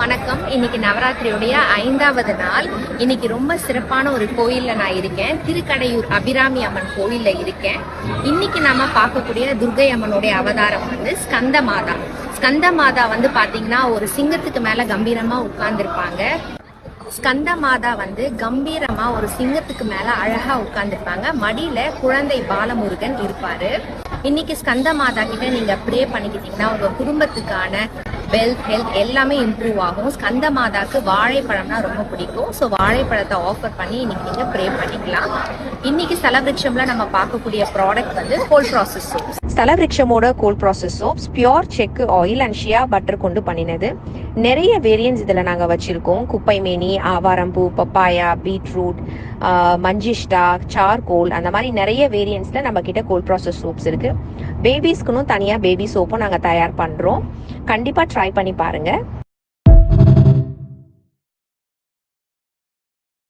வணக்கம். இன்னைக்கு நவராத்திரியுடைய ஐந்தாவது நாள். இன்னைக்கு ரொம்ப சிறப்பான ஒரு கோயில்ல நான் இருக்கேன். திருக்கடையூர் அபிராமி அம்மன் கோயில்ல இருக்கேன். இன்னைக்கு நாம பார்க்கக்கூடிய துர்கை அம்மனுடைய அவதாரம் வந்து ஸ்கந்த மாதா ஸ்கந்த மாதா வந்து பாத்தீங்கன்னா ஒரு சிங்கத்துக்கு மேல கம்பீரமா உட்கார்ந்துருப்பாங்க. ஸ்கந்த மாதா வந்து கம்பீரமா ஒரு சிங்கத்துக்கு மேல அழகா உட்கார்ந்துருப்பாங்க. மடியில குழந்தை பாலமுருகன் இருப்பாரு. இன்னைக்கு ஸ்கந்த மாதா கிட்ட நீங்க ப்ரே பண்ணிக்கிட்டீங்கன்னா உங்க குடும்பத்துக்கான வெல்த் ஹெல்த் எல்லாமே இம்ப்ரூவ் ஆகும். ஸ்கந்த மாதாக்கு வாழைப்பழம்னா ரொம்ப பிடிக்கும். ஸோ வாழைப்பழத்தை ஆஃபர் பண்ணி இன்னைக்கு நீங்க ப்ரே பண்ணிக்கலாம். இன்னைக்கு ஸ்தலவிருட்சம்ல நம்ம பார்க்கக்கூடிய ப்ராடக்ட் வந்து கோல் ப்ராசஸ் சோப்ஸ் ஸ்தலவிருட்சமோட கோல் ப்ராசஸ் சோப்ஸ் பியோர் செக்கு ஆயில் அண்ட் ஷியா பட்டர் கொண்டு பண்ணினது. நிறைய வேரியன்ஸ் இதில் நாங்கள் வச்சுருக்கோம். குப்பைமேனி ஆவாரம்பூ பப்பாயா பீட்ரூட் மஞ்சிஷ்டா சார்கோல் அந்த மாதிரி நிறைய வேரியன்ஸில் நம்ம கிட்ட கோல்ட் ப்ராசஸ் சோப்ஸ் இருக்குது பேபிஸ்க்குன்னு தனியாக பேபி சோப்பும் நாங்கள் தயார் பண்ணுறோம் கண்டிப்பாக ட்ரை பண்ணி பாருங்கள்